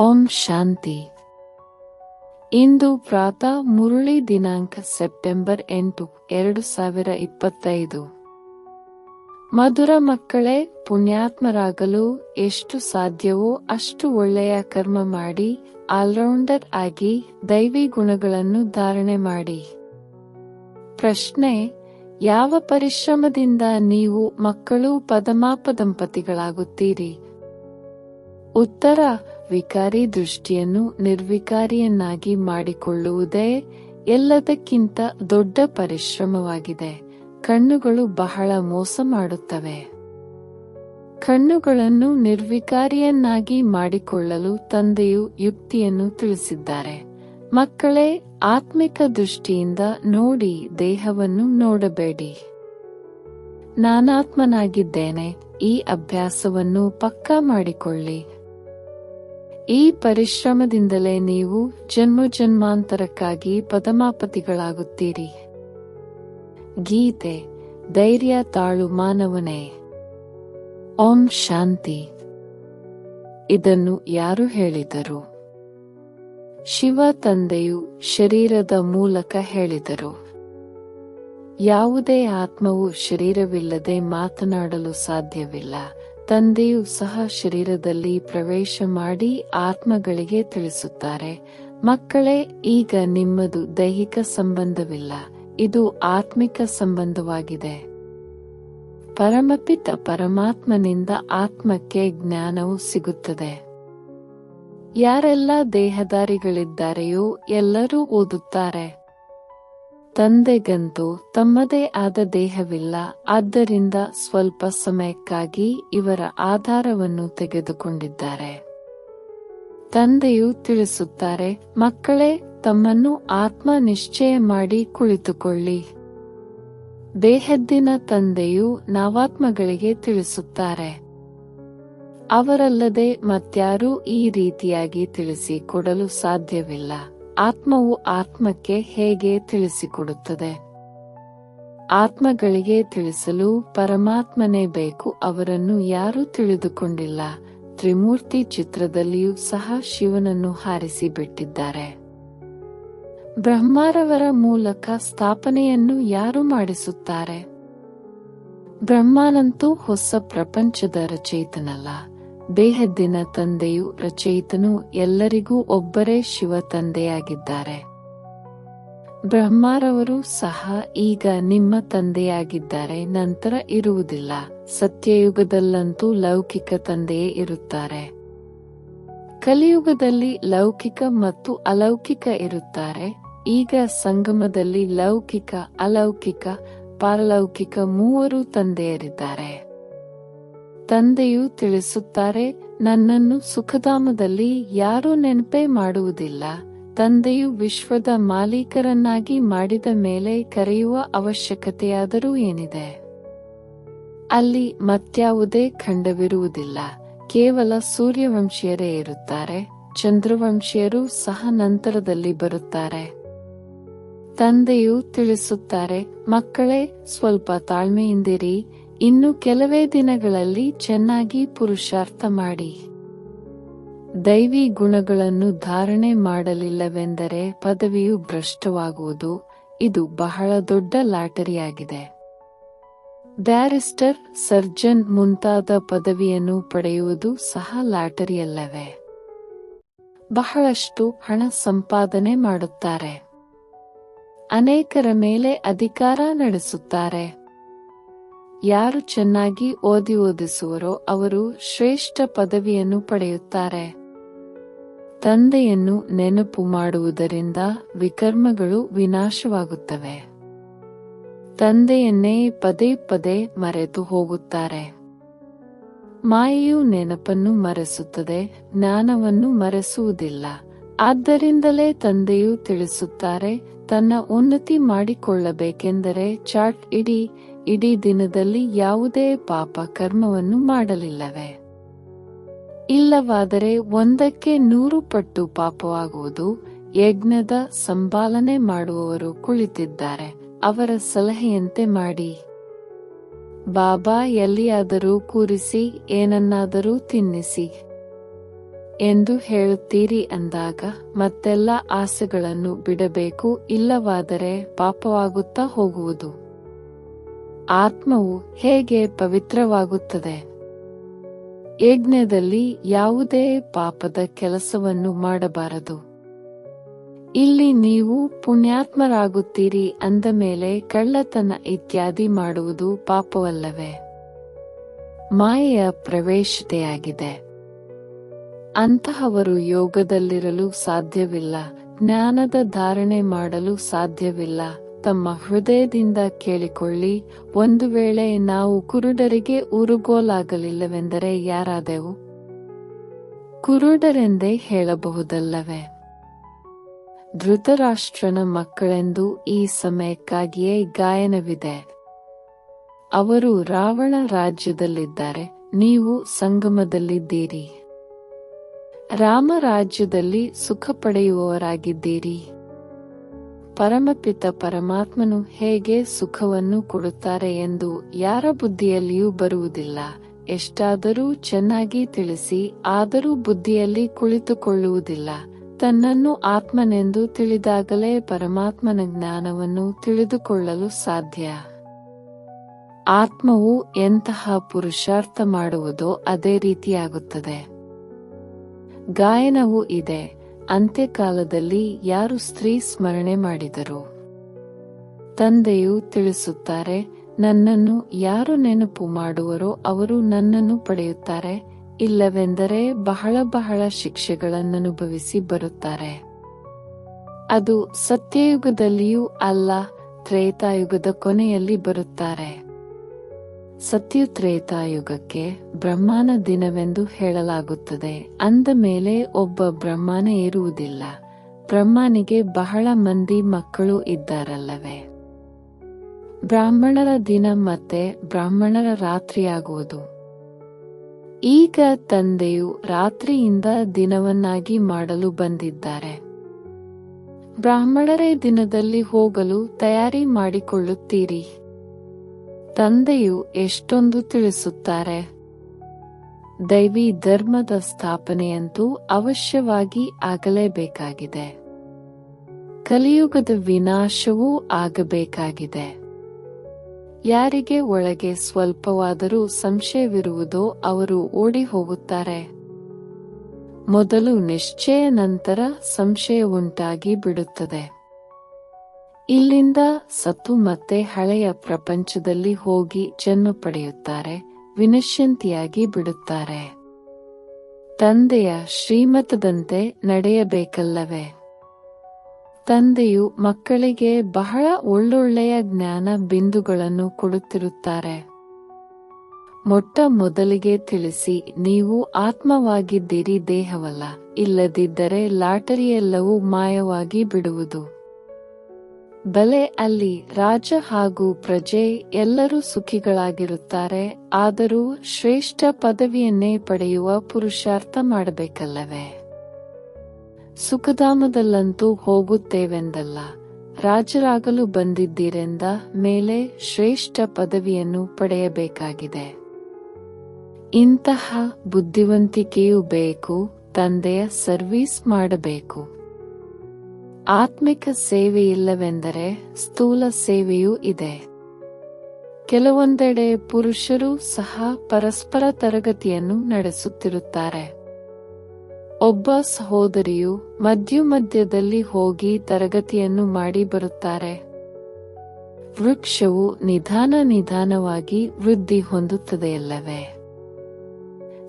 ಓಂ ಶಾಂತಿ. ಇಂದು ಪ್ರಾತಃ ಮುರುಳಿ ದಿನಾಂಕ ಸೆಪ್ಟೆಂಬರ್ ಎಂಟು, ಎರಡು ಸಾವಿರ ಇಪ್ಪತ್ತೈದು. ಮಧುರ ಮಕ್ಕಳೇ, ಪುಣ್ಯಾತ್ಮರಾಗಲು ಎಷ್ಟು ಸಾಧ್ಯವೋ ಅಷ್ಟು ಒಳ್ಳೆಯ ಕರ್ಮ ಮಾಡಿ, ಆಲ್ರೌಂಡರ್ ಆಗಿ ದೈವಿ ಗುಣಗಳನ್ನು ಧಾರಣೆ ಮಾಡಿ. ಪ್ರಶ್ನೆ, ಯಾವ ಪರಿಶ್ರಮದಿಂದ ನೀವು ಮಕ್ಕಳು ಪದಮಾಪ ದಂಪತಿಗಳಾಗುತ್ತೀರಿ ಉತ್ತರ ವಿಕಾರಿ ದೃಷ್ಟಿಯನ್ನು ನಿರ್ವಿಕಾರಿಯನ್ನಾಗಿ ಮಾಡಿಕೊಳ್ಳುವುದೇ ಎಲ್ಲದಕ್ಕಿಂತ ದೊಡ್ಡ ಪರಿಶ್ರಮವಾಗಿದೆ. ಕಣ್ಣುಗಳು ಬಹಳ ಮೋಸ ಮಾಡುತ್ತವೆ. ಕಣ್ಣುಗಳನ್ನು ನಿರ್ವಿಕಾರಿಯನ್ನಾಗಿ ಮಾಡಿಕೊಳ್ಳಲು ತಂದೆಯು ಯುಕ್ತಿಯನ್ನು ತಿಳಿಸಿದ್ದಾರೆ. ಮಕ್ಕಳೇ, ಆತ್ಮಿಕ ದೃಷ್ಟಿಯಿಂದ ನೋಡಿ ದೇಹವನ್ನು ನೋಡಬೇಡಿ. ನಾನಾತ್ಮನಾಗಿದ್ದೇನೆ, ಈ ಅಭ್ಯಾಸವನ್ನು ಪಕ್ಕಾ ಮಾಡಿಕೊಳ್ಳಿ. ಈ ಪರಿಶ್ರಮದಿಂದಲೇ ನೀವು ಜನ್ಮ ಜನ್ಮಾಂತರಕ್ಕಾಗಿ ಪದಮಾಪತಿಗಳಾಗುತ್ತೀರಿ. ಗೀತೆ, ಧೈರ್ಯ ತಾಳು ಮಾನವನೇ. ಓಂ ಶಾಂತಿ. ಇದನ್ನು ಯಾರು ಹೇಳಿದರು? ಶಿವ ತಂದೆಯು ಶರೀರದ ಮೂಲಕ ಹೇಳಿದರು. ಯಾವುದೇ ಆತ್ಮವು ಶರೀರವಿಲ್ಲದೆ ಮಾತನಾಡಲು ಸಾಧ್ಯವಿಲ್ಲ. ತಂದೆಯು ಸಹ ಶರೀರದಲ್ಲಿ ಪ್ರವೇಶ ಮಾಡಿ ಆತ್ಮಗಳಿಗೆ ತಿಳಿಸುತ್ತಾರೆ. ಮಕ್ಕಳೇ, ಈಗ ನಿಮ್ಮದು ದೈಹಿಕ ಸಂಬಂಧವಿಲ್ಲ. ಇದು ಆತ್ಮಿಕ ಸಂಬಂಧವಾಗಿದೆ. ಪರಮಪಿತ ಪರಮಾತ್ಮನಿಂದ ಆತ್ಮಕ್ಕೆ ಜ್ಞಾನವು ಸಿಗುತ್ತದೆ. ಯಾರೆಲ್ಲ ದೇಹದಾರಿಗಳಿದ್ದಾರೆಯೋ ಎಲ್ಲರೂ ಓದುತ್ತಾರೆ. ತಂದೆಗಂತೂ ತಮ್ಮದೇ ಆದ ದೇಹವಿಲ್ಲ, ಆದ್ದರಿಂದ ಸ್ವಲ್ಪ ಸಮಯಕ್ಕಾಗಿ ಇವರ ಆಧಾರವನ್ನು ತೆಗೆದುಕೊಂಡಿದ್ದಾರೆ. ತಂದೆಯು ತಿಳಿಸುತ್ತಾರೆ, ಮಕ್ಕಳೇ, ತಮ್ಮನ್ನು ಆತ್ಮ ನಿಶ್ಚಯ ಮಾಡಿ ಕುಳಿತುಕೊಳ್ಳಿ. ದೇಹದ್ದಿನ ತಂದೆಯು ನಾವಾತ್ಮಗಳಿಗೆ ತಿಳಿಸುತ್ತಾರೆ. ಅವರಲ್ಲದೆ ಮತ್ಯಾರೂ ಈ ರೀತಿಯಾಗಿ ತಿಳಿಸಿ ಕೊಡಲು ಸಾಧ್ಯವಿಲ್ಲ. ಆತ್ಮವು ಆತ್ಮಕ್ಕೆ ಹೇಗೆ ತಿಳಿಸಿಕೊಡುತ್ತದೆ? ಆತ್ಮಗಳಿಗೆ ತಿಳಿಸಲು ಪರಮಾತ್ಮನೇ ಬೇಕು, ಅವರನ್ನು ಯಾರೂ ತಿಳಿದುಕೊಂಡಿಲ್ಲ. ತ್ರಿಮೂರ್ತಿ ಚಿತ್ರದಲ್ಲಿಯೂ ಸಹ ಶಿವನನ್ನು ಹಾರಿಸಿ ಬಿಟ್ಟಿದ್ದಾರೆ ಬ್ರಹ್ಮಾರವರ ಮೂಲಕ ಸ್ಥಾಪನೆಯನ್ನು ಯಾರು ಮಾಡಿಸುತ್ತಾರೆ? ಬ್ರಹ್ಮನಂತೂ ಹೊಸ ಪ್ರಪಂಚದ ರಚಯಿತನಲ್ಲ ದೇಹದ್ದಿನ ತಂದೆಯು ರಚಯಿತನು ಎಲ್ಲರಿಗೂ ಒಬ್ಬರೇ ಶಿವ ತಂದೆಯಾಗಿದ್ದಾರೆ. ಬ್ರಹ್ಮಾರವರು ಸಹ ಈಗ ನಿಮ್ಮ ತಂದೆಯಾಗಿದ್ದಾರೆ, ನಂತರ ಇರುವುದಿಲ್ಲ. ಸತ್ಯಯುಗದಲ್ಲಂತೂ ಲೌಕಿಕ ತಂದೆಯೇ ಇರುತ್ತಾರೆ. ಕಲಿಯುಗದಲ್ಲಿ ಲೌಕಿಕ ಮತ್ತು ಅಲೌಕಿಕ ಇರುತ್ತಾರೆ. ಈಗ ಸಂಗಮದಲ್ಲಿ ಲೌಕಿಕ, ಅಲೌಕಿಕ, ಪಾರಲೌಕಿಕ ಮೂವರು ತಂದೆಯರಿದ್ದಾರೆ. ತಂದೆಯು ತಿಳಿಸುತ್ತಾರೆ, ನನ್ನನ್ನು ಸುಖಧಾಮದಲ್ಲಿ ಯಾರೂ ನೆನಪೇ ಮಾಡುವುದಿಲ್ಲ. ತಂದೆಯು ವಿಶ್ವದ ಮಾಲೀಕರನ್ನಾಗಿ ಮಾಡಿದ ಮೇಲೆ ಕರೆಯುವ ಅವಶ್ಯಕತೆಯಾದರೂ ಏನಿದೆ? ಅಲ್ಲಿ ಮತ್ಯಾವುದೇ ಖಂಡವಿರುವುದಿಲ್ಲ. ಕೇವಲ ಸೂರ್ಯವಂಶೀಯರೇ ಇರುತ್ತಾರೆ, ಚಂದ್ರವಂಶೀಯರು ಸಹ ನಂತರದಲ್ಲಿ ಬರುತ್ತಾರೆ. ತಂದೆಯು ತಿಳಿಸುತ್ತಾರೆ, ಮಕ್ಕಳೇ, ಸ್ವಲ್ಪ ತಾಳ್ಮೆಯಿಂದಿರಿ ಇನ್ನು ಕೆಲವೇ ದಿನಗಳಲ್ಲಿ ಚೆನ್ನಾಗಿ ಪುರುಷಾರ್ಥ ಮಾಡಿ. ದೈವಿ ಗುಣಗಳನ್ನು ಧಾರಣೆ ಮಾಡಲಿಲ್ಲವೆಂದರೆ ಪದವಿಯು ಭ್ರಷ್ಟವಾಗುವುದು, ಇದು ಬಹಳ ದೊಡ್ಡ ಲಾಟರಿಯಾಗಿದೆ. ಬ್ಯಾರಿಸ್ಟರ್, ಸರ್ಜನ್ ಮುಂತಾದ ಪದವಿಯನ್ನು ಪಡೆಯುವುದು ಸಹ ಲಾಟರಿಯಲ್ಲವೇ? ಬಹಳಷ್ಟು ಹಣ ಸಂಪಾದನೆ ಮಾಡುತ್ತಾರೆ. ಅನೇಕರ ಮೇಲೆ ಅಧಿಕಾರ ನಡೆಸುತ್ತಾರೆ. ಯಾರು ಚೆನ್ನಾಗಿ ಓದಿ ಓದಿಸುವರೋ ಅವರು ಶ್ರೇಷ್ಠ ಪದವಿಯನ್ನು ಪಡೆಯುತ್ತಾರೆ. ತಂದೆಯನ್ನು ನೆನಪು ಮಾಡುವುದರಿಂದ ವಿಕರ್ಮಗಳು ವಿನಾಶವಾಗುತ್ತವೆ. ತಂದೆಯನ್ನೇ ಪದೇ ಪದೇ ಮರೆತು ಹೋಗುತ್ತಾರೆ. ಮಾಯೆಯು ನೆನಪನ್ನು ಮರೆಸುತ್ತದೆ, ಜ್ಞಾನವನ್ನು ಮರೆಸುವುದಿಲ್ಲ. ಆದ್ದರಿಂದಲೇ ತಂದೆಯು ತಿಳಿಸುತ್ತಾರೆ, ತನ್ನ ಉನ್ನತಿ ಮಾಡಿಕೊಳ್ಳಬೇಕೆಂದರೆ ಚಾಟ್ ಇಡೀ ಇಡೀ ದಿನದಲ್ಲಿ ಯಾವುದೇ ಪಾಪ ಕರ್ಮವನ್ನು ಮಾಡಲಿಲ್ಲವೇ? ಇಲ್ಲವಾದರೆ ಒಂದಕ್ಕೆ ನೂರು ಪಟ್ಟು ಪಾಪವಾಗುವುದು ಯಜ್ಞದ ಸಂಪಾಲನೆ ಮಾಡುವವರು ಕುಳಿತಿದ್ದಾರೆ. ಅವರ ಸಲಹೆಯಂತೆ ಮಾಡಿ. ಬಾಬಾ, ಎಲ್ಲಿಯಾದರೂ ಕೂರಿಸಿ, ಏನನ್ನಾದರೂ ತಿನ್ನಿಸಿ ಎಂದು ಹೇಳುತ್ತೀರಿ ಅಂದಾಗ, ಮತ್ತೆಲ್ಲ ಆಸೆಗಳನ್ನು ಬಿಡಬೇಕು, ಇಲ್ಲವಾದರೆ ಪಾಪವಾಗುತ್ತಾ ಹೋಗುವುದು. ಆತ್ಮವು ಹೇಗೆ ಪವಿತ್ರವಾಗುತ್ತದೆ? ಯಜ್ಞದಲ್ಲಿ ಯಾವುದೇ ಪಾಪದ ಕೆಲಸವನ್ನು ಮಾಡಬಾರದು. ಇಲ್ಲಿ ನೀವು ಪುಣ್ಯಾತ್ಮರಾಗುತ್ತೀರಿ ಅಂದ ಮೇಲೆ ಕಳ್ಳತನ ಇತ್ಯಾದಿ ಮಾಡುವುದು ಪಾಪವಲ್ಲವೇ? ಮಾಯೆಯ ಪ್ರವೇಶತೆಯಾಗಿದೆ. ಅಂತಹವರು ಯೋಗದಲ್ಲಿರಲು ಸಾಧ್ಯವಿಲ್ಲ, ಜ್ಞಾನದ ಧಾರಣೆ ಮಾಡಲು ಸಾಧ್ಯವಿಲ್ಲ ತಮ್ಮ ಹೃದಯದಿಂದ ಕೇಳಿಕೊಳ್ಳಿ, ಒಂದು ವೇಳೆ ನಾವು ಕುರುಡರಿಗೆ ಉರುಗೋಲಾಗಲಿಲ್ಲವೆಂದರೆ ಯಾರಾದೆವು? ಕುರುಡರೆಂದೇ ಹೇಳಬಹುದಲ್ಲವೇ? ಧೃತರಾಷ್ಟ್ರನ ಮಕ್ಕಳೆಂದು ಈ ಸಮಯಕ್ಕಾಗಿಯೇ ಗಾಯನವಿದೆ. ಅವರು ರಾವಣ ರಾಜ್ಯದಲ್ಲಿದ್ದಾರೆ, ನೀವು ಸಂಗಮದಲ್ಲಿದ್ದೀರಿ. ರಾಮ ರಾಜ್ಯದಲ್ಲಿ ಸುಖ ಪಡೆಯುವವರಾಗಿದ್ದೀರಿ. ಪರಮಪಿತ ಪರಮಾತ್ಮನು ಹೇಗೆ ಸುಖವನ್ನು ಕೊಡುತ್ತಾರೆ ಎಂದು ಯಾರ ಬುದ್ಧಿಯಲ್ಲಿಯೂ ಬರುವುದಿಲ್ಲ. ಎಷ್ಟಾದರೂ ಚೆನ್ನಾಗಿ ತಿಳಿಸಿ, ಆದರೂ ಬುದ್ಧಿಯಲ್ಲಿ ಕುಳಿತುಕೊಳ್ಳುವುದಿಲ್ಲ. ತನ್ನನ್ನು ಆತ್ಮನೆಂದು ತಿಳಿದಾಗಲೇ ಪರಮಾತ್ಮನ ಜ್ಞಾನವನ್ನು ತಿಳಿದುಕೊಳ್ಳಲು ಸಾಧ್ಯ. ಆತ್ಮವು ಎಂತಹ ಪುರುಷಾರ್ಥ ಮಾಡುವುದೋ ಅದೇ ರೀತಿಯಾಗುತ್ತದೆ. ಗಾಯನವೂ ಇದೆ. ಅಂತ್ಯಕಾಲದಲ್ಲಿ ಯಾರು ಸ್ತ್ರೀ ಸ್ಮರಣೆ ಮಾಡಿದರು? ತಂದೆಯು ತಿಳಿಸುತ್ತಾರೆ, ನನ್ನನ್ನು ಯಾರು ನೆನಪು ಮಾಡುವರೋ ಅವರು ನನ್ನನ್ನು ಪಡೆಯುತ್ತಾರೆ, ಇಲ್ಲವೆಂದರೆ ಬಹಳ ಬಹಳ ಶಿಕ್ಷೆಗಳನ್ನನುಭವಿಸಿ ಬರುತ್ತಾರೆ. ಅದು ಸತ್ಯಯುಗದಲ್ಲಿಯೂ ಅಲ್ಲ, ತ್ರೇತಾಯುಗದ ಕೊನೆಯಲ್ಲಿ ಬರುತ್ತಾರೆ. ಸತ್ಯುತ್ರೇತಾಯುಗಕ್ಕೆ ಬ್ರಹ್ಮನ ದಿನವೆಂದು ಹೇಳಲಾಗುತ್ತದೆ. ಅಂದ ಮೇಲೆ ಒಬ್ಬ ಬ್ರಹ್ಮನ ಇರುವುದಿಲ್ಲ ಬ್ರಹ್ಮನಿಗೆ ಬಹಳ ಮಂದಿ ಮಕ್ಕಳು ಇದ್ದಾರಲ್ಲವೇ? ಬ್ರಾಹ್ಮಣರ ದಿನ ಮತ್ತೆ ಬ್ರಾಹ್ಮಣರ ರಾತ್ರಿಯಾಗುವುದು. ಈಗ ತಂದೆಯು ರಾತ್ರಿಯಿಂದ ದಿನವನ್ನಾಗಿ ಮಾಡಲು ಬಂದಿದ್ದಾರೆ. ಬ್ರಾಹ್ಮಣರೇ ದಿನದಲ್ಲಿ ಹೋಗಲು ತಯಾರಿ ಮಾಡಿಕೊಳ್ಳುತ್ತೀರಿ. ತಂದೆಯು ಎಷ್ಟೊಂದು ತಿಳಿಸುತ್ತಾರೆ. ದೈವಿ ಧರ್ಮದ ಸ್ಥಾಪನೆಯಂತೂ ಅವಶ್ಯವಾಗಿ ಆಗಲೇಬೇಕಾಗಿದೆ. ಕಲಿಯುಗದ ವಿನಾಶವೂ ಆಗಬೇಕಾಗಿದೆ. ಯಾರಿಗೆ ಒಳಗೆ ಸ್ವಲ್ಪವಾದರೂ ಸಂಶಯವಿರುವುದೋ ಅವರು ಓಡಿ ಹೋಗುತ್ತಾರೆ ಮೊದಲು ನಿಶ್ಚಯ ನಂತರ ಸಂಶಯ ಉಂಟಾಗಿ ಬಿಡುತ್ತದೆ. ಇಲ್ಲಿಂದ ಸತ್ತು ಮತ್ತೆ ಹಳೆಯ ಪ್ರಪಂಚದಲ್ಲಿ ಹೋಗಿ ಜನ್ಮ ಪಡೆಯುತ್ತಾರೆ, ವಿನಶ್ಯಂತಿಯಾಗಿ ಬಿಡುತ್ತಾರೆ. ತಂದೆಯ ಶ್ರೀಮತದಂತೆ ನಡೆಯಬೇಕಲ್ಲವೇ? ತಂದೆಯು ಮಕ್ಕಳಿಗೆ ಬಹಳ ಒಳ್ಳೊಳ್ಳೆಯ ಜ್ಞಾನ ಬಿಂದುಗಳನ್ನು ಕೊಡುತ್ತಿರುತ್ತಾರೆ. ಮೊಟ್ಟ ಮೊದಲಿಗೆ ತಿಳಿಸಿ, ನೀವು ಆತ್ಮವಾಗಿದ್ದೀರಿ ದೇಹವಲ್ಲ, ಇಲ್ಲದಿದ್ದರೆ ಲಾಟರಿಯೆಲ್ಲವೂ ಮಾಯವಾಗಿ ಬಿಡುವುದು. ಬಲೆ ಅಲ್ಲಿ ರಾಜ ಹಾಗೂ ಪ್ರಜೆ ಎಲ್ಲರೂ ಸುಖಿಗಳಾಗಿರುತ್ತಾರೆ, ಆದರೂ ಶ್ರೇಷ್ಠ ಪದವಿಯನ್ನೇ ಪಡೆಯುವ ಪುರುಷಾರ್ಥ ಮಾಡಬೇಕಲ್ಲವೇ? ಸುಖಧಾಮದಲ್ಲಂತೂ ಹೋಗುತ್ತೇವೆಂದಲ್ಲ, ರಾಜರಾಗಲು ಬಂದಿದ್ದೀರೆಂದ ಮೇಲೆ ಶ್ರೇಷ್ಠ ಪದವಿಯನ್ನು ಪಡೆಯಬೇಕಾಗಿದೆ. ಇಂತಹ ಬುದ್ಧಿವಂತಿಕೆಯೂ ಬೇಕು, ತಂದೆಯ ಸರ್ವೀಸ್ ಮಾಡಬೇಕು. ಆತ್ಮಿಕ ಸೇವೆಯಿಲ್ಲವೆಂದರೆ ಸ್ಥೂಲ ಸೇವೆಯೂ ಇದೆ. ಕೆಲವೊಂದೆಡೆ ಪುರುಷರು ಸಹ ಪರಸ್ಪರ ತರಗತಿಯನ್ನು ನಡೆಸುತ್ತಿರುತ್ತಾರೆ. ಒಬ್ಬ ಸಹೋದರಿಯು ಮಧ್ಯ ಮಧ್ಯದಲ್ಲಿ ಹೋಗಿ ತರಗತಿಯನ್ನು ಮಾಡಿ ಬರುತ್ತಾರೆ. ವೃಕ್ಷವು ನಿಧಾನ ನಿಧಾನವಾಗಿ ವೃದ್ಧಿ ಹೊಂದುತ್ತದೆಯಲ್ಲವೇ?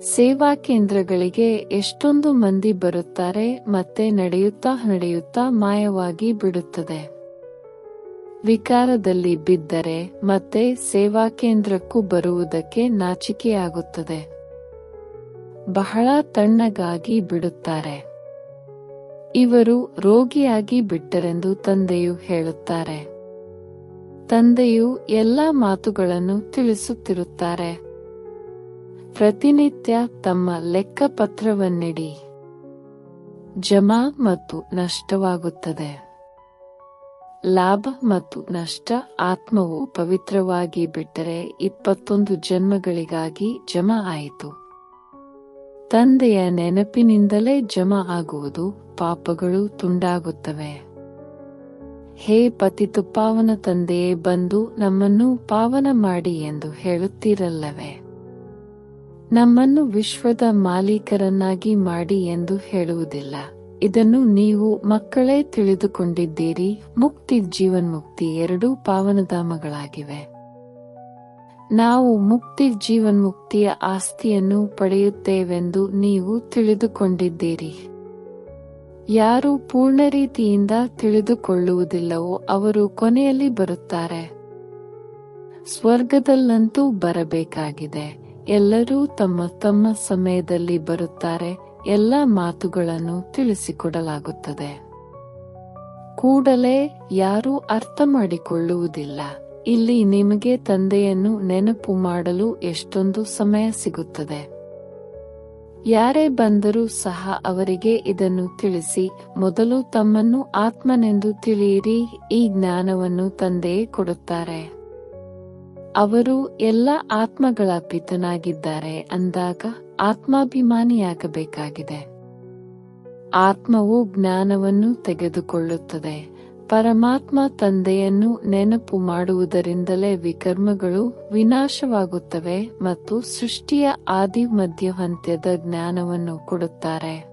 ಸೇವಾ ಕೇಂದ್ರಗಳಿಗೆ ಎಷ್ಟೊಂದು ಮಂದಿ ಬರುತ್ತಾರೆ ಮತ್ತೆ ನಡೆಯುತ್ತಾ ನಡೆಯುತ್ತಾ ಮಾಯವಾಗಿ ಬಿಡುತ್ತದೆ. ವಿಕಾರದಲ್ಲಿ ಬಿದ್ದರೆ ಮತ್ತೆ ಸೇವಾ ಕೇಂದ್ರಕ್ಕೂ ಬರುವುದಕ್ಕೆ ನಾಚಿಕೆಯಾಗುತ್ತದೆ. ಬಹಳ ತಣ್ಣಗಾಗಿ ಬಿಡುತ್ತಾರೆ. ಇವರು ರೋಗಿಯಾಗಿ ಬಿಟ್ಟರೆಂದು ತಂದೆಯು ಹೇಳುತ್ತಾರೆ. ತಂದೆಯು ಎಲ್ಲಾ ಮಾತುಗಳನ್ನು ತಿಳಿಸುತ್ತಿರುತ್ತಾರೆ. ಪ್ರತಿನಿತ್ಯ ತಮ್ಮ ಲೆಕ್ಕಪತ್ರವನ್ನಿಡಿ. ಜಮಾ ಮತ್ತು ನಷ್ಟವಾಗುತ್ತದೆ. ಲಾಭ ಮತ್ತು ನಷ್ಟ ಆತ್ಮವು ಪವಿತ್ರವಾಗಿ ಬಿಟ್ಟರೆ ಇಪ್ಪತ್ತೊಂದು ಜನ್ಮಗಳಿಗಾಗಿ ಜಮಾ ಆಯಿತು. ತಂದೆಯ ನೆನಪಿನಿಂದಲೇ ಜಮಾ ಆಗುವುದು ಪಾಪಗಳು ತುಂಡಾಗುತ್ತವೆ. ಹೇ ಪತಿತು ಪಾವನ ತಂದೆಯೇ ಬಂದು ನಮ್ಮನ್ನು ಪಾವನ ಮಾಡಿ ಎಂದು ಹೇಳುತ್ತೀರಲ್ಲವೇ? ನಮ್ಮನ್ನು ವಿಶ್ವದ ಮಾಲೀಕರನ್ನಾಗಿ ಮಾಡಿ ಎಂದು ಹೇಳುವುದಿಲ್ಲ. ಇದನ್ನು ನೀವು ಮಕ್ಕಳೇ ತಿಳಿದುಕೊಂಡಿದ್ದೀರಿ. ಮುಕ್ತಿ ಜೀವನ್ಮುಕ್ತಿ ಎರಡೂ ಪಾವನಧಾಮಗಳಾಗಿವೆ. ನಾವು ಮುಕ್ತಿ ಜೀವನ್ಮುಕ್ತಿಯ ಆಸ್ತಿಯನ್ನು ಪಡೆಯುತ್ತೇವೆಂದು ನೀವು ತಿಳಿದುಕೊಂಡಿದ್ದೀರಿ. ಯಾರು ಪೂರ್ಣ ರೀತಿಯಿಂದ ತಿಳಿದುಕೊಳ್ಳುವುದಿಲ್ಲವೋ ಅವರು ಕೊನೆಯಲ್ಲಿ ಬರುತ್ತಾರೆ. ಸ್ವರ್ಗದಲ್ಲಂತೂ ಬರಬೇಕಾಗಿದೆ. ಎಲ್ಲರೂ ತಮ್ಮ ತಮ್ಮ ಸಮಯದಲ್ಲಿ ಬರುತ್ತಾರೆ. ಎಲ್ಲ ಮಾತುಗಳನ್ನು ತಿಳಿಸಿಕೊಡಲಾಗುತ್ತದೆ. ಕೂಡಲೇ ಯಾರೂ ಅರ್ಥ ಮಾಡಿಕೊಳ್ಳುವುದಿಲ್ಲ. ಇಲ್ಲಿ ನಿಮಗೆ ತಂದೆಯನ್ನು ನೆನಪು ಮಾಡಲು ಎಷ್ಟೊಂದು ಸಮಯ ಸಿಗುತ್ತದೆ. ಯಾರೇ ಬಂದರೂ ಸಹ ಅವರಿಗೆ ಇದನ್ನು ತಿಳಿಸಿ, ಮೊದಲು ತಮ್ಮನ್ನು ಆತ್ಮನೆಂದು ತಿಳಿಯಿರಿ, ಈ ಜ್ಞಾನವನ್ನು ತಂದೆಯೇ ಕೊಡುತ್ತಾರೆ. ಅವರು ಎಲ್ಲ ಆತ್ಮಗಳ ಪಿತನಾಗಿದ್ದಾರೆ ಅಂದಾಗ ಆತ್ಮಾಭಿಮಾನಿಯಾಗಬೇಕಾಗಿದೆ. ಆತ್ಮವು ಜ್ಞಾನವನ್ನು ತೆಗೆದುಕೊಳ್ಳುತ್ತದೆ. ಪರಮಾತ್ಮ ತಂದೆಯನ್ನು ನೆನಪು ಮಾಡುವುದರಿಂದಲೇ ವಿಕರ್ಮಗಳು ವಿನಾಶವಾಗುತ್ತವೆ ಮತ್ತು ಸೃಷ್ಟಿಯ ಆದಿ ಮಧ್ಯವನ್ತ್ಯದ ಜ್ಞಾನವನ್ನು ಕೊಡುತ್ತಾರೆ.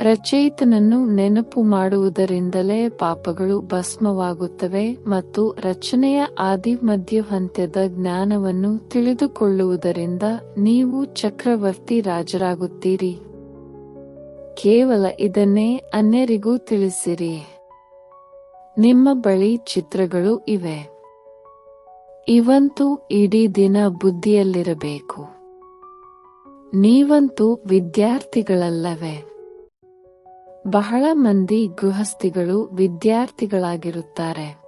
ರಚಯಿತನನ್ನು ನೆನಪು ಮಾಡುವುದರಿಂದಲೇ ಪಾಪಗಳು ಭಸ್ಮವಾಗುತ್ತವೆ ಮತ್ತು ರಚನೆಯ ಆದಿ ಮಧ್ಯವನ್ತ್ಯದ ಜ್ಞಾನವನ್ನು ತಿಳಿದುಕೊಳ್ಳುವುದರಿಂದ ನೀವು ಚಕ್ರವರ್ತಿ ರಾಜರಾಗುತ್ತೀರಿ. ಕೇವಲ ಇದನ್ನೇ ಅನ್ಯರಿಗೂ ತಿಳಿಸಿರಿ. ನಿಮ್ಮ ಬಳಿ ಚಿತ್ರಗಳು ಇವೆ. ಇವಂತೂ ಇಡೀ ದಿನ ಬುದ್ಧಿಯಲ್ಲಿರಬೇಕು. ನೀವಂತೂ ವಿದ್ಯಾರ್ಥಿಗಳಲ್ಲವೇ. ಬಹಳ ಮಂದಿ ಗೃಹಸ್ಥಿಗಳು ವಿದ್ಯಾರ್ಥಿಗಳಾಗಿರುತ್ತಾರೆ.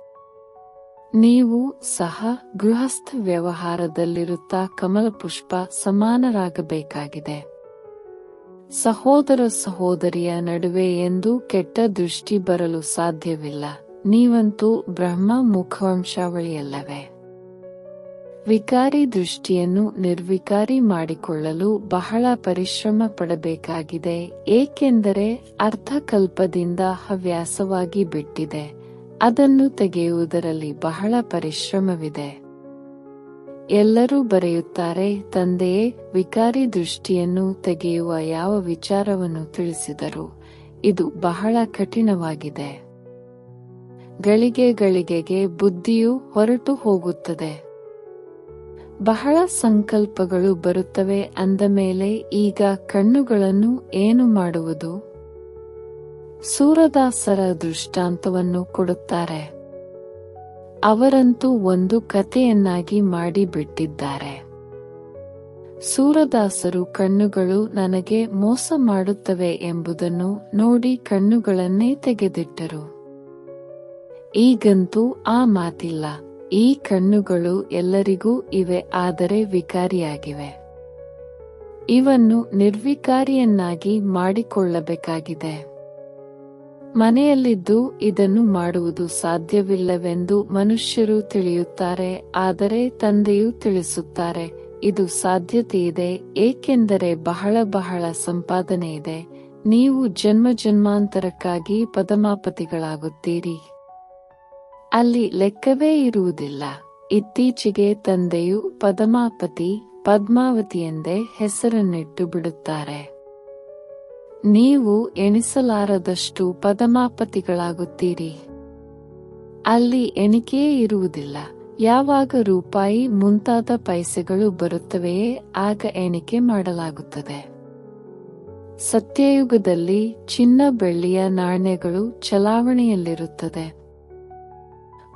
ನೀವು ಸಹ ಗೃಹಸ್ಥ ವ್ಯವಹಾರದಲ್ಲಿರುತ್ತಾ ಕಮಲ ಪುಷ್ಪ ಸಮಾನರಾಗಬೇಕಾಗಿದೆ. ಸಹೋದರ ಸಹೋದರಿಯ ನಡುವೆ ಎಂದು ಕೆಟ್ಟ ದೃಷ್ಟಿ ಬರಲು ಸಾಧ್ಯವಿಲ್ಲ. ನೀವಂತೂ ಬ್ರಹ್ಮ ಮುಖವಂಶಾವಳಿಯಲ್ಲವೇ. ವಿಕಾರಿ ದೃಷ್ಟಿಯನ್ನು ನಿರ್ವಿಕಾರಿ ಮಾಡಿಕೊಳ್ಳಲು ಬಹಳ ಪರಿಶ್ರಮ ಪಡಬೇಕಾಗಿದೆ, ಏಕೆಂದರೆ ಅರ್ಥಕಲ್ಪದಿಂದ ಹವ್ಯಾಸವಾಗಿ ಬಿಟ್ಟಿದೆ. ಅದನ್ನು ತೆಗೆಯುವುದರಲ್ಲಿ ಬಹಳ ಪರಿಶ್ರಮವಿದೆ. ಎಲ್ಲರೂ ಬರೆಯುತ್ತಾರೆ, ತಂದೆಯೇ, ವಿಕಾರಿ ದೃಷ್ಟಿಯನ್ನು ತೆಗೆಯುವ ಯಾವ ವಿಚಾರವನ್ನು ತಿಳಿಸಿದರು? ಇದು ಬಹಳ ಕಠಿಣವಾಗಿದೆ. ಗಳಿಗೆ ಗಳಿಗೆಗೆ ಬುದ್ಧಿಯು ಹೊರಟು ಹೋಗುತ್ತದೆ. ಬಹಳ ಸಂಕಲ್ಪಗಳು ಬರುತ್ತವೆ ಅಂದ ಮೇಲೆ ಈಗ ಕಣ್ಣುಗಳನ್ನು ಏನು ಮಾಡುವುದು? ಸೂರದಾಸರ ದೃಷ್ಟಾಂತವನ್ನು ಕೊಡುತ್ತಾರೆ. ಅವರಂತೂ ಒಂದು ಕಥೆಯನ್ನಾಗಿ ಮಾಡಿಬಿಟ್ಟಿದ್ದಾರೆ. ಸೂರದಾಸರು ಕಣ್ಣುಗಳು ನನಗೆ ಮೋಸ ಮಾಡುತ್ತವೆ ಎಂಬುದನ್ನು ನೋಡಿ ಕಣ್ಣುಗಳನ್ನೇ ತೆಗೆದಿಟ್ಟರು. ಈಗಂತೂ ಆ ಮಾತಿಲ್ಲ. ಈ ಕಣ್ಣುಗಳು ಎಲ್ಲರಿಗೂ ಇವೆ, ಆದರೆ ವಿಕಾರಿಯಾಗಿವೆ. ಇವನ್ನು ನಿರ್ವಿಕಾರಿಯನ್ನಾಗಿ ಮಾಡಿಕೊಳ್ಳಬೇಕಾಗಿದೆ. ಮನೆಯಲ್ಲಿದ್ದು ಇದನ್ನು ಮಾಡುವುದು ಸಾಧ್ಯವಿಲ್ಲವೆಂದು ಮನುಷ್ಯರು ತಿಳಿಯುತ್ತಾರೆ, ಆದರೆ ತಂದೆಯು ತಿಳಿಸುತ್ತಾರೆ, ಇದು ಸಾಧ್ಯತೆಯಿದೆ, ಏಕೆಂದರೆ ಬಹಳ ಬಹಳ ಸಂಪಾದನೆ ಇದೆ ನೀವು ಜನ್ಮ ಜನ್ಮಾಂತರಕ್ಕಾಗಿ ಪದಮಾಪತಿಗಳಾಗುತ್ತೀರಿ. ಅಲ್ಲಿ ಲೆಕ್ಕವೇ ಇರುವುದಿಲ್ಲ. ಇತ್ತೀಚೆಗೆ ತಂದೆಯು ಪದಮಾಪತಿ, ಪದ್ಮಾವತಿ ಎಂದೇ ಹೆಸರನ್ನಿಟ್ಟು ಬಿಡುತ್ತಾರೆ. ನೀವು ಎಣಿಸಲಾರದಷ್ಟು ಪದಮಾಪತಿಗಳಾಗುತ್ತೀರಿ. ಅಲ್ಲಿ ಎಣಿಕೆಯೇ ಇರುವುದಿಲ್ಲ. ಯಾವಾಗ ರೂಪಾಯಿ ಮುಂತಾದ ಪೈಸೆಗಳು ಬರುತ್ತವೆಯೇ, ಆಗ ಎಣಿಕೆ ಮಾಡಲಾಗುತ್ತದೆ. ಸತ್ಯಯುಗದಲ್ಲಿ ಚಿನ್ನ ಬೆಳ್ಳಿಯ ನಾಣ್ಯಗಳು ಚಲಾವಣೆಯಲ್ಲಿರುತ್ತದೆ.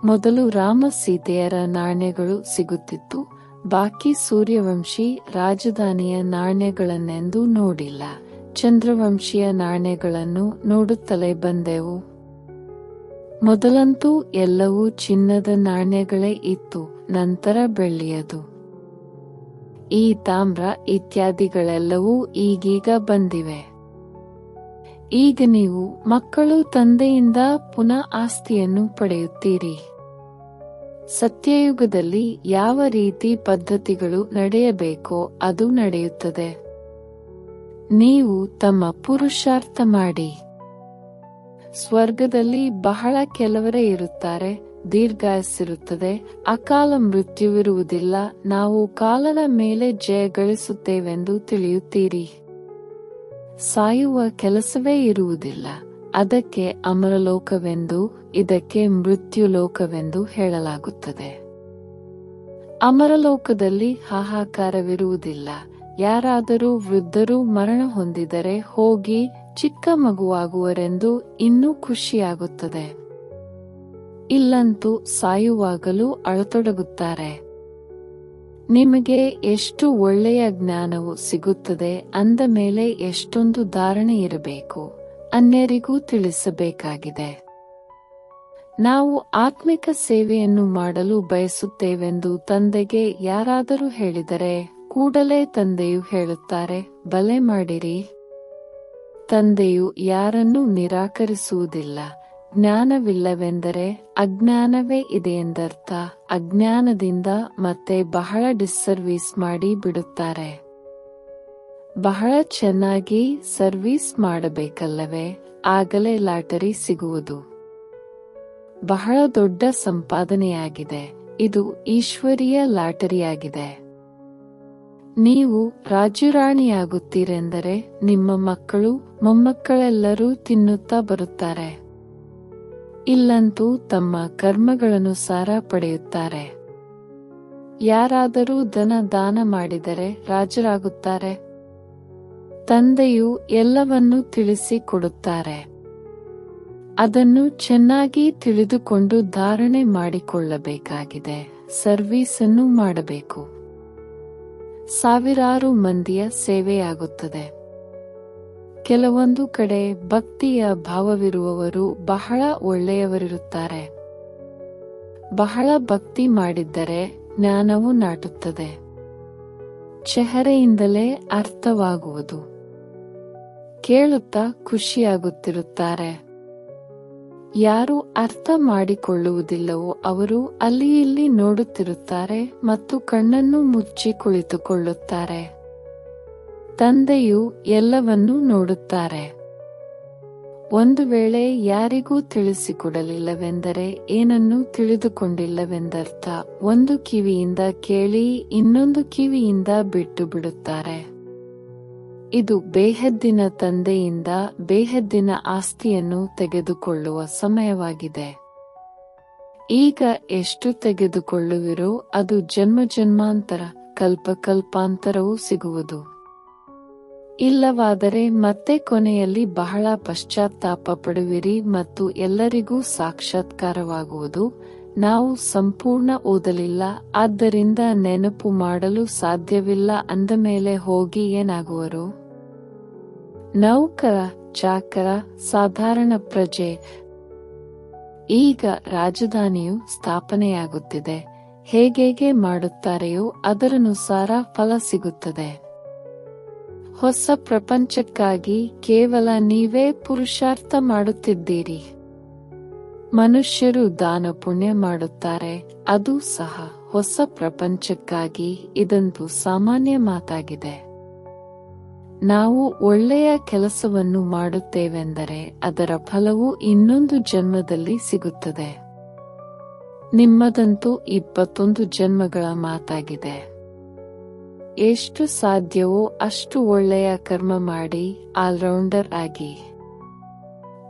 ಮೊದಲು ರಾಮ ಸೀತೆಯರ ನಾಣ್ಯಗಳು ಸಿಗುತ್ತಿತ್ತು. ಬಾಕಿ ಸೂರ್ಯವಂಶಿ ರಾಜಧಾನಿಯ ನಾಣ್ಯಗಳನ್ನೆಂದು ನೋಡಿಲ್ಲ. ಚಂದ್ರವಂಶಿಯ ನಾಣ್ಯಗಳನ್ನು ನೋಡುತ್ತಲೇ ಬಂದೆವು. ಮೊದಲಂತೂ ಎಲ್ಲವೂ ಚಿನ್ನದ ನಾಣ್ಯಗಳೇ ಇತ್ತು, ನಂತರ ಬೆಳ್ಳಿಯದು. ಈ ತಾಮ್ರ ಇತ್ಯಾದಿಗಳೆಲ್ಲವೂ ಈಗೀಗ ಬಂದಿವೆ. ಈಗ ನೀವು ಮಕ್ಕಳು ತಂದೆಯಿಂದ ಪುನಃ ಆಸ್ತಿಯನ್ನು ಪಡೆಯುತ್ತೀರಿ. ಸತ್ಯಯುಗದಲ್ಲಿ ಯಾವ ರೀತಿ ಪದ್ಧತಿಗಳು ನಡೆಯಬೇಕೋ ಅದು ನಡೆಯುತ್ತದೆ. ನೀವು ತಮ್ಮ ಪುರುಷಾರ್ಥ ಮಾಡಿ. ಸ್ವರ್ಗದಲ್ಲಿ ಬಹಳ ಕೆಲವರೇ ಇರುತ್ತಾರೆ, ದೀರ್ಘಾಯಸ್ಸಿರುತ್ತದೆ, ಅಕಾಲ ಮೃತ್ಯುವಿರುವುದಿಲ್ಲ, ನಾವು ಕಾಲದ ಮೇಲೆ ಜಯ ಗಳಿಸುತ್ತೇವೆಂದು ತಿಳಿಯುತ್ತೀರಿ. ಸಾಯುವ ಕೆಲಸವೇ ಇರುವುದಿಲ್ಲ. ಅದಕ್ಕೆ ಅಮರಲೋಕವೆಂದು, ಇದಕ್ಕೆ ಮೃತ್ಯುಲೋಕವೆಂದು ಹೇಳಲಾಗುತ್ತದೆ. ಅಮರಲೋಕದಲ್ಲಿ ಹಾಹಾಕಾರವಿರುವುದಿಲ್ಲ. ಯಾರಾದರೂ ವೃದ್ಧರು ಮರಣ ಹೊಂದಿದರೆ ಹೋಗಿ ಚಿಕ್ಕ ಮಗುವಾಗುವರೆಂದು ಇನ್ನೂ ಖುಷಿಯಾಗುತ್ತದೆ. ಇಲ್ಲಂತೂ ಸಾಯುವಾಗಲೂ ಅಳತೊಡಗುತ್ತಾರೆ. ನಿಮಗೆ ಎಷ್ಟು ಒಳ್ಳೆಯ ಜ್ಞಾನವು ಸಿಗುತ್ತದೆ ಅಂದ ಮೇಲೆ ಎಷ್ಟೊಂದು ಧಾರಣೆ ಇರಬೇಕು. ಅನ್ಯರಿಗೂ ತಿಳಿಸಬೇಕಾಗಿದೆ. ನಾವು ಆತ್ಮಿಕ ಸೇವೆಯನ್ನು ಮಾಡಲು ಬಯಸುತ್ತೇವೆಂದು ತಂದೆಗೆ ಯಾರಾದರೂ ಹೇಳಿದರೆ ಕೂಡಲೇ ತಂದೆಯು ಹೇಳುತ್ತಾರೆ, ಬಲೆ ಮಾಡಿರಿ. ತಂದೆಯು ಯಾರನ್ನೂ ನಿರಾಕರಿಸುವುದಿಲ್ಲ. ಜ್ಞಾನವಿಲ್ಲವೆಂದರೆ ಅಜ್ಞಾನವೇ ಇದೆ ಎಂದರ್ಥ. ಅಜ್ಞಾನದಿಂದ ಮತ್ತೆ ಬಹಳ ಡಿಸ್ಸರ್ವೀಸ್ ಮಾಡಿ ಬಿಡುತ್ತಾರೆ. ಬಹಳ ಚೆನ್ನಾಗಿ ಸರ್ವಿಸ್ ಮಾಡಬೇಕಲ್ಲವೇ? ಆಗಲೇ ಲಾಟರಿ ಸಿಗುವುದು. ಬಹಳ ದೊಡ್ಡ ಸಂಪಾದನೆಯಾಗಿದೆ. ಇದು ಈಶ್ವರೀಯ ಲಾಟರಿಯಾಗಿದೆ. ನೀವು ರಾಜುರಾಣಿಯಾಗುತ್ತೀರೆಂದರೆ ನಿಮ್ಮ ಮಕ್ಕಳು ಮೊಮ್ಮಕ್ಕಳೆಲ್ಲರೂ ತಿನ್ನುತ್ತಾ ಬರುತ್ತಾರೆ. ಇಲ್ಲಂತೂ ತಮ್ಮ ಕರ್ಮಗಳನುಸಾರ ಪಡೆಯುತ್ತಾರೆ. ಯಾರಾದರೂ ದನ ದಾನ ಮಾಡಿದರೆ ರಾಜರಾಗುತ್ತಾರೆ. ತಂದೆಯು ಎಲ್ಲವನ್ನೂ ತಿಳಿಸಿಕೊಡುತ್ತಾರೆ ಅದನ್ನು ಚೆನ್ನಾಗಿ ತಿಳಿದುಕೊಂಡು ಧಾರಣೆ ಮಾಡಿಕೊಳ್ಳಬೇಕಾಗಿದೆ. ಸರ್ವೀಸನ್ನು ಮಾಡಬೇಕು. ಸಾವಿರಾರು ಮಂದಿಯ ಸೇವೆಯಾಗುತ್ತದೆ. ಕೆಲವೊಂದು ಕಡೆ ಭಕ್ತಿಯ ಭಾವವಿರುವವರು ಬಹಳ ಒಳ್ಳೆಯವರಿರುತ್ತಾರೆ. ಬಹಳ ಭಕ್ತಿ ಮಾಡಿದ್ದರೆ ಜ್ಞಾನವು ನಾಟುತ್ತದೆ. ಚೆಹರೆಯಿಂದಲೇ ಅರ್ಥವಾಗುವುದು. ಕೇಳುತ್ತಾ ಖುಷಿಯಾಗುತ್ತಿರುತ್ತಾರೆ. ಯಾರು ಅರ್ಥ ಮಾಡಿಕೊಳ್ಳುವುದಿಲ್ಲವೋ ಅವರು ಅಲ್ಲಿ ಇಲ್ಲಿ ನೋಡುತ್ತಿರುತ್ತಾರೆ ಮತ್ತು ಕಣ್ಣನ್ನು ಮುಚ್ಚಿ ಕುಳಿತುಕೊಳ್ಳುತ್ತಾರೆ. ತಂದೆಯು ಎಲ್ಲವನ್ನೂ ನೋಡುತ್ತಾರೆ. ಒಂದು ವೇಳೆ ಯಾರಿಗೂ ತಿಳಿಸಿಕೊಡಲಿಲ್ಲವೆಂದರೆ ಏನನ್ನೂ ತಿಳಿದುಕೊಂಡಿಲ್ಲವೆಂದರ್ಥ, ಒಂದು ಕಿವಿಯಿಂದ ಕೇಳಿ ಇನ್ನೊಂದು ಕಿವಿಯಿಂದ ಬಿಟ್ಟು ಬಿಡುತ್ತಾರೆ. ಇದು ಬೇಹದ್ದಿನ ತಂದೆಯಿಂದ ಬೇಹದ್ದಿನ ಆಸ್ತಿಯನ್ನು ತೆಗೆದುಕೊಳ್ಳುವ ಸಮಯವಾಗಿದೆ. ಈಗ ಎಷ್ಟು ತೆಗೆದುಕೊಳ್ಳುವಿರೋ ಅದು ಜನ್ಮ ಜನ್ಮಾಂತರ, ಕಲ್ಪಕಲ್ಪಾಂತರವೂ ಸಿಗುವುದು. ಇಲ್ಲವಾದರೆ ಮತ್ತೆ ಕೊನೆಯಲ್ಲಿ ಬಹಳ ಪಶ್ಚಾತ್ತಾಪ ಪಡುವಿರಿ ಮತ್ತು ಎಲ್ಲರಿಗೂ ಸಾಕ್ಷಾತ್ಕಾರವಾಗುವುದು. ನಾವು ಸಂಪೂರ್ಣ ಓದಲಿಲ್ಲ, ಆದ್ದರಿಂದ ನೆನಪು ಮಾಡಲು ಸಾಧ್ಯವಿಲ್ಲ ಅಂದ ಮೇಲೆ ಹೋಗಿ ಏನಾಗುವರು? ನೌಕರ, ಚಾಕರ, ಸಾಧಾರಣ ಪ್ರಜೆ. ಈಗ ರಾಜಧಾನಿಯು ಸ್ಥಾಪನೆಯಾಗುತ್ತಿದೆ. ಹೇಗೇಗೆ ಮಾಡುತ್ತಾರೆಯೋ ಅದರನುಸಾರ ಫಲ ಸಿಗುತ್ತದೆ. ಹೊಸ ಪ್ರಪಂಚಕ್ಕಾಗಿ ಕೇವಲ ನೀವೇ ಪುರುಷಾರ್ಥ ಮಾಡುತ್ತಿದ್ದೀರಿ. ಮನುಷ್ಯರು ದಾನ ಪುಣ್ಯ ಮಾಡುತ್ತಾರೆ, ಅದು ಸಹ ಹೊಸ ಪ್ರಪಂಚಕ್ಕಾಗಿ ಇದಂತೂ ಸಾಮಾನ್ಯ ಮಾತಾಗಿದೆ. ನಾವು ಒಳ್ಳೆಯ ಕೆಲಸವನ್ನು ಮಾಡುತ್ತೇವೆಂದರೆ ಅದರ ಫಲವು ಇನ್ನೊಂದು ಜನ್ಮದಲ್ಲಿ ಸಿಗುತ್ತದೆ. ನಿಮ್ಮದಂತೂ ಇಪ್ಪತ್ತೊಂದು ಜನ್ಮಗಳ ಮಾತಾಗಿದೆ. ಎಷ್ಟು ಸಾಧ್ಯವೋ ಅಷ್ಟು ಒಳ್ಳೆಯ ಕರ್ಮ ಮಾಡಿ ಆಲ್ರೌಂಡರ್ ಆಗಿ.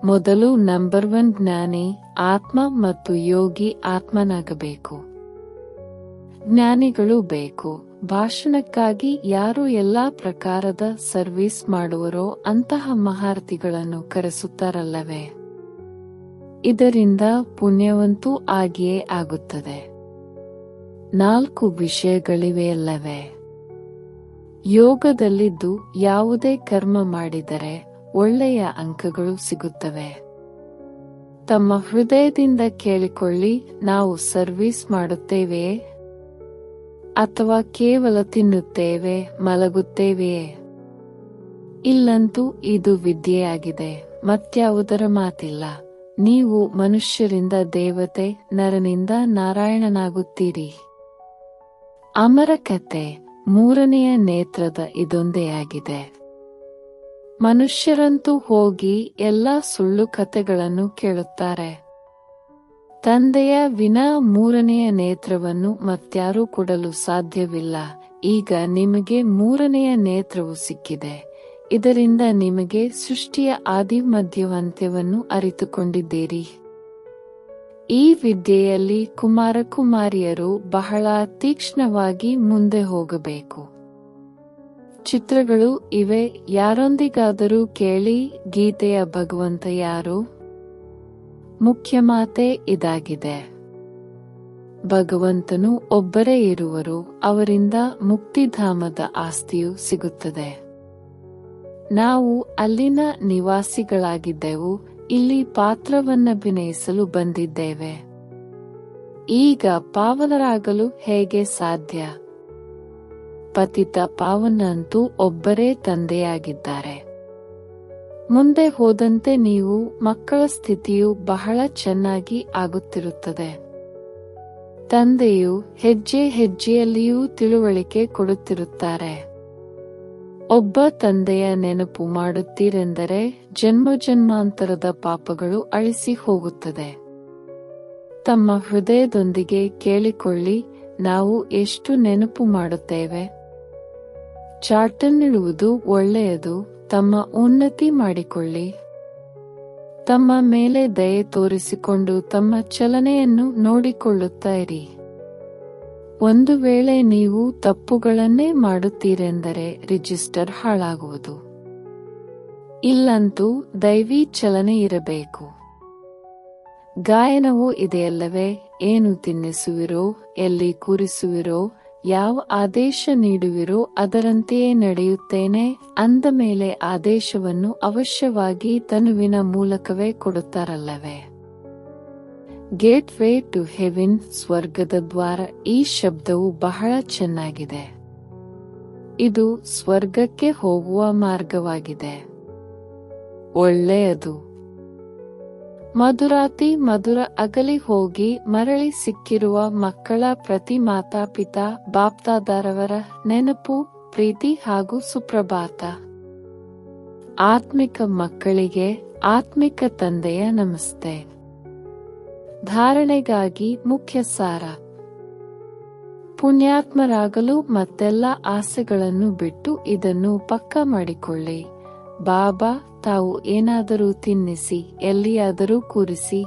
ಮೊದಲು ನಂಬರ್ ಒನ್ ಜ್ಞಾನಿ, ಆತ್ಮ ಮತ್ತು ಯೋಗಿ ಆತ್ಮನಾಗಬೇಕು. ಜ್ಞಾನಿಗಳು ಬೇಕು. ಭಾಷಣಕ್ಕಾಗಿ ಯಾರು ಎಲ್ಲಾ ಪ್ರಕಾರದ ಸರ್ವಿಸ್ ಮಾಡುವರೋ ಅಂತಹ ಮಹಾರ್ಥಿಗಳನ್ನು ಕರೆಸುತ್ತಾರಲ್ಲವೇ? ಇದರಿಂದ ಪುಣ್ಯವಂತೂ ಆಗಿಯೇ ಆಗುತ್ತದೆ. ನಾಲ್ಕು ವಿಷಯಗಳಿವೆಯಲ್ಲವೇ ಯೋಗದಲ್ಲಿದ್ದು ಯಾವುದೇ ಕರ್ಮ ಮಾಡಿದರೆ ಒಳ್ಳೆಯ ಅಂಕಗಳು ಸಿಗುತ್ತವೆ. ತಮ್ಮ ಹೃದಯದಿಂದ ಕೇಳಿಕೊಳ್ಳಿ, ನಾವು ಸರ್ವಿಸ್ ಮಾಡುತ್ತೇವೆಯೇ? ಅಥವಾ ಕೇವಲ ತಿನ್ನುತ್ತೇವೆ, ಮಲಗುತ್ತೇವೆಯೇ? ಇಲ್ಲಂತೂ ಇದು ವಿದ್ಯೆಯಾಗಿದೆ ಮತ್ಯಾವುದರ ಮಾತಿಲ್ಲ. ನೀವು ಮನುಷ್ಯರಿಂದ ದೇವತೆ, ನರನಿಂದ ನಾರಾಯಣನಾಗುತ್ತೀರಿ. ಅಮರ ಕತೆ ಮೂರನೆಯ ನೇತ್ರದ ಇದೊಂದೇ ಆಗಿದೆ. ಮನುಷ್ಯರಂತೂ ಹೋಗಿ ಎಲ್ಲಾ ಸುಳ್ಳು ಕಥೆಗಳನ್ನು ಕೇಳುತ್ತಾರೆ. ತಂದೆಯ ವಿನಾ ಮೂರನೆಯ ನೇತ್ರವನ್ನು ಮತ್ಯಾರೂ ಕೊಡಲು ಸಾಧ್ಯವಿಲ್ಲ. ಈಗ ನಿಮಗೆ ಮೂರನೆಯ ನೇತ್ರವು ಸಿಕ್ಕಿದೆ. ಇದರಿಂದ ನಿಮಗೆ ಸೃಷ್ಟಿಯ ಆದಿ ಮಧ್ಯವಂತ್ಯವನ್ನು ಅರಿತುಕೊಂಡಿದ್ದೀರಿ. ಈ ವಿದ್ಯೆಯಲ್ಲಿ ಕುಮಾರಕುಮಾರಿಯರು ಬಹಳ ತೀಕ್ಷ್ಣವಾಗಿ ಮುಂದೆ ಹೋಗಬೇಕು. ಚಿತ್ರಗಳು ಇವೆ. ಯಾರೊಂದಿಗಾದರೂ ಕೇಳಿ ಗೀತೆಯ ಭಗವಂತ ಯಾರು? ಮುಖ್ಯ ಮಾತೆ ಇದಾಗಿದೆ. ಭಗವಂತನು ಒಬ್ಬರೇ ಇರುವರು, ಅವರಿಂದ ಮುಕ್ತಿಧಾಮದ ಆಸ್ತಿಯು ಸಿಗುತ್ತದೆ. ನಾವು ಅಲ್ಲಿನ ನಿವಾಸಿಗಳಾಗಿದ್ದೆವು, ಇಲ್ಲಿ ಪಾತ್ರವನ್ನಭಿನಯಿಸಲು ಬಂದಿದ್ದೇವೆ. ಈಗ ಪಾವನರಾಗಲು ಹೇಗೆ ಸಾಧ್ಯ? ಪತಿತ ಪಾವನಂತೂ ಒಬ್ಬರೇ ತಂದೆಯಾಗಿದ್ದಾರೆ. ಮುಂದೆ ಹೋದಂತೆ ನೀವು ಮಕ್ಕಳ ಸ್ಥಿತಿಯು ಬಹಳ ಚೆನ್ನಾಗಿ ಆಗುತ್ತಿರುತ್ತದೆ. ತಂದೆಯು ಹೆಜ್ಜೆ ಹೆಜ್ಜೆಯಲ್ಲಿಯೂ ತಿಳುವಳಿಕೆ ಕೊಡುತ್ತಿರುತ್ತಾರೆ. ಒಬ್ಬ ತಂದೆಯ ನೆನಪು ಮಾಡುತ್ತೀರೆಂದರೆ ಜನ್ಮ ಜನ್ಮಾಂತರದ ಪಾಪಗಳು ಅಳಿಸಿ ಹೋಗುತ್ತದೆ. ತಮ್ಮ ಹೃದಯದೊಂದಿಗೆ ಕೇಳಿಕೊಳ್ಳಿ, ನಾವು ಎಷ್ಟು ನೆನಪು ಮಾಡುತ್ತೇವೆ. ಚಾಟನ್ನಿಡುವುದು ಒಳ್ಳೆಯದು ತಮ್ಮ ಉನ್ನತಿ ಮಾಡಿಕೊಳ್ಳಿ. ತಮ್ಮ ಮೇಲೆ ದಯೆ ತೋರಿಸಿಕೊಂಡು ತಮ್ಮ ಚಲನೆಯನ್ನು ನೋಡಿಕೊಳ್ಳುತ್ತಾ ಇರಿ. ಒಂದು ವೇಳೆ ನೀವು ತಪ್ಪುಗಳನ್ನೇ ಮಾಡುತ್ತೀರೆಂದರೆ ರಿಜಿಸ್ಟರ್ ಹಾಳಾಗುವುದು. ಇಲ್ಲಂತೂ ದೈವಿ ಚಲನೆ ಇರಬೇಕು. ಗಾಯನವೂ ಇದೆಯಲ್ಲವೇ? ಏನು ತಿನ್ನಿಸುವಿರೋ, ಎಲ್ಲಿ ಕೂರಿಸುವಿರೋ ಯಾವ ಆದೇಶ ನೀಡುವಿರೋ ಅದರಂತೆಯೇ ನಡೆಯುತ್ತೇನೆ. ಅಂದ ಮೇಲೆ ಆದೇಶವನ್ನು ಅವಶ್ಯವಾಗಿ ತನುವಿನ ಮೂಲಕವೇ ಕೊಡುತ್ತಾರಲ್ಲವೇ. ಗೇಟ್ ವೇ ಟು ಹೆವಿನ್ ಸ್ವರ್ಗದ ದ್ವಾರ, ಈ ಶಬ್ದವು ಬಹಳ ಚೆನ್ನಾಗಿದೆ. ಇದು ಸ್ವರ್ಗಕ್ಕೆ ಹೋಗುವ ಮಾರ್ಗವಾಗಿದೆ. ಒಳ್ಳೆಯದು. ಮಧುರಾತಿ ಮಧುರ ಅಗಲಿ ಹೋಗಿ ಮರಳಿ ಸಿಕ್ಕಿರುವ ಮಕ್ಕಳ ಪ್ರತಿ ಮಾತಾಪಿತಾ ಬಾಪ್ತಾದಾರವರ ನೆನಪು, ಪ್ರೀತಿ ಹಾಗೂ ಸುಪ್ರಭಾತ. ಆತ್ಮಿಕ ಮಕ್ಕಳಿಗೆ ಆತ್ಮಿಕ ತಂದೆಯ ನಮಸ್ತೆ. ಧಾರಣೆಗಾಗಿ ಮುಖ್ಯ ಸಾರ. ಪುಣ್ಯಾತ್ಮರಾಗಲು ಮತ್ತೆಲ್ಲ ಆಸೆಗಳನ್ನು ಬಿಟ್ಟು ಇದನ್ನು ಪಕ್ಕ ಮಾಡಿಕೊಳ್ಳಿ. ಬಾಬಾ ತಾವು ಏನಾದರೂ ತಿನ್ನಿಸಿ, ಎಲ್ಲಿಯಾದರೂ ಕೂರಿಸಿ.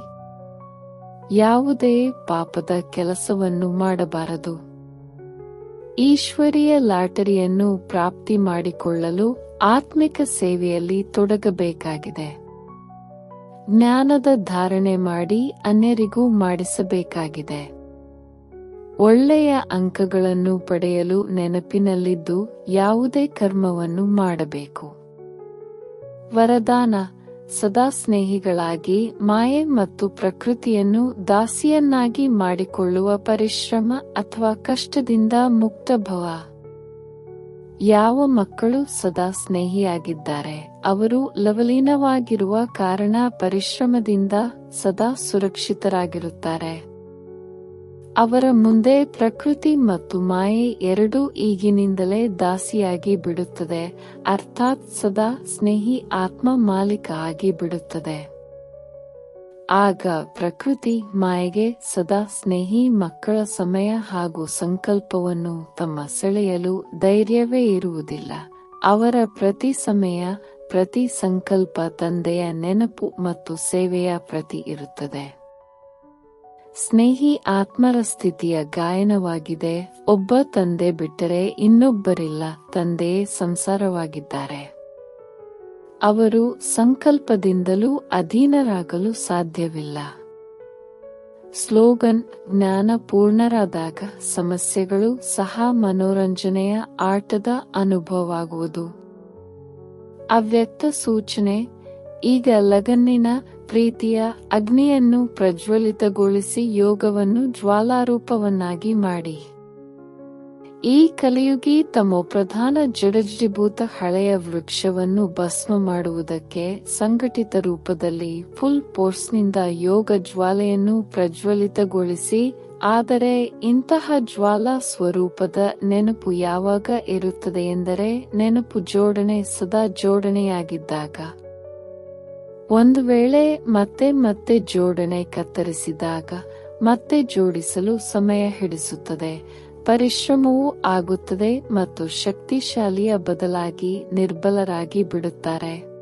ಯಾವುದೇ ಪಾಪದ ಕೆಲಸವನ್ನು ಮಾಡಬಾರದು. ಈಶ್ವರೀಯ ಲಾಟರಿಯನ್ನು ಪ್ರಾಪ್ತಿ ಮಾಡಿಕೊಳ್ಳಲು ಆತ್ಮಿಕ ಸೇವೆಯಲ್ಲಿ ತೊಡಗಬೇಕಾಗಿದೆ. ಜ್ಞಾನದ ಧಾರಣೆ ಮಾಡಿ ಅನ್ಯರಿಗೂ ಮಾಡಿಸಬೇಕಾಗಿದೆ. ಒಳ್ಳೆಯ ಅಂಕಗಳನ್ನು ಪಡೆಯಲು ನೆನಪಿನಲ್ಲಿದ್ದು ಯಾವುದೇ ಕರ್ಮವನ್ನು ಮಾಡಬೇಕು. ವರದಾನ. ಸದಾ ಸ್ನೇಹಿಗಳಾಗಿ ಮಾಯೆ ಮತ್ತು ಪ್ರಕೃತಿಯನ್ನು ದಾಸಿಯನ್ನಾಗಿ ಮಾಡಿಕೊಳ್ಳುವ ಪರಿಶ್ರಮ ಅಥವಾ ಕಷ್ಟದಿಂದ ಮುಕ್ತ ಭವ. ಯಾವ ಮಕ್ಕಳು ಸದಾ ಸ್ನೇಹಿಯಾಗಿದ್ದಾರೆ. ಅವರು ಲವಲೀನವಾಗಿರುವ ಕಾರಣ ಪರಿಶ್ರಮದಿಂದ ಸದಾ ಸುರಕ್ಷಿತರಾಗಿರುತ್ತಾರೆ. ಅವರ ಮುಂದೆ ಪ್ರಕೃತಿ ಮತ್ತು ಮಾಯೆ ಎರಡೂ ಈಗಿನಿಂದಲೇ ದಾಸಿಯಾಗಿ ಬಿಡುತ್ತದೆ, ಅರ್ಥಾತ್ ಸದಾ ಸ್ನೇಹಿ ಆತ್ಮ ಮಾಲೀಕ ಆಗಿ ಬಿಡುತ್ತದೆ. ಆಗ ಪ್ರಕೃತಿ ಮಾಯೆಗೆ ಸದಾ ಸ್ನೇಹಿ ಮಕ್ಕಳ ಸಮಯ ಹಾಗೂ ಸಂಕಲ್ಪವನ್ನು ತಮ್ಮ ಸೆಳೆಯಲು ಧೈರ್ಯವೇ ಇರುವುದಿಲ್ಲ. ಅವರ ಪ್ರತಿ ಸಮಯ, ಪ್ರತಿ ಸಂಕಲ್ಪ ತಂದೆಯ ನೆನಪು ಮತ್ತು ಸೇವೆಯ ಪ್ರತಿ ಇರುತ್ತದೆ. ಸ್ನೇಹಿ ಆತ್ಮರ ಸ್ಥಿತಿಯ ಗಾಯನವಾಗಿದೆ. ಒಬ್ಬ ತಂದೆ ಬಿಟ್ಟರೆ ಇನ್ನೊಬ್ಬರಿಲ್ಲ. ತಂದೆ ಸಂಸಾರವಾಗಿದ್ದಾರೆ. ಅವರು ಸಂಕಲ್ಪದಿಂದಲೂ ಅಧೀನರಾಗಲು ಸಾಧ್ಯವಿಲ್ಲ. ಸ್ಲೋಗನ್, ಜ್ಞಾನ ಪೂರ್ಣರಾದಾಗ ಸಮಸ್ಯೆಗಳು ಸಹ ಮನೋರಂಜನೆಯ ಆಟದ ಅನುಭವವಾಗುವುದು. ಅವ್ಯಕ್ತ ಸೂಚನೆ, ಈಗ ಲಗನ್ನಿನ ಪ್ರೀತಿಯ ಅಗ್ನಿಯನ್ನು ಪ್ರಜ್ವಲಿತಗೊಳಿಸಿ ಯೋಗವನ್ನು ಜ್ವಾಲಾರೂಪವನ್ನಾಗಿ ಮಾಡಿ. ಈ ಕಲಿಯುಗಿ ತಮ್ಮ ಪ್ರಧಾನ ಜಡಜೀಭೂತ ಹಳೆಯ ವೃಕ್ಷವನ್ನು ಭಸ್ಮ ಮಾಡುವುದಕ್ಕೆ ಸಂಘಟಿತ ರೂಪದಲ್ಲಿ ಫುಲ್ ಫೋರ್ಸ್ನಿಂದ ಯೋಗ ಜ್ವಾಲೆಯನ್ನು ಪ್ರಜ್ವಲಿತಗೊಳಿಸಿ, ಆದರೆ ಇಂತಹ ಜ್ವಾಲಾ ಸ್ವರೂಪದ ನೆನಪು ಯಾವಾಗ ಇರುತ್ತದೆ ಎಂದರೆ ನೆನಪು ಜೋಡಣೆ ಸದಾ ಜೋಡಣೆಯಾಗಿದ್ದಾಗ. ಒಂದು ವೇಳೆ ಮತ್ತೆ ಮತ್ತೆ ಜೋಡಣೆ ಕತ್ತರಿಸಿದಾಗ ಮತ್ತೆ ಜೋಡಿಸಲು ಸಮಯ ಹಿಡಿಸುತ್ತದೆ. ಪರಿಶ್ರಮವೂ ಆಗುತ್ತದೆ ಮತ್ತು ಶಕ್ತಿಶಾಲಿಯ ಬದಲಾಗಿ ನಿರ್ಬಲರಾಗಿ ಬಿಡುತ್ತಾರೆ.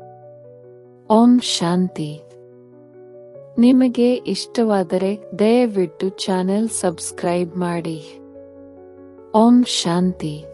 ಓಂ ಶಾಂತಿ. ನಿಮಗೆ ಇಷ್ಟವಾದರೆ ದಯವಿಟ್ಟು ಚಾನೆಲ್ ಸಬ್ಸ್ಕ್ರೈಬ್ ಮಾಡಿ. ಓಂ ಶಾಂತಿ.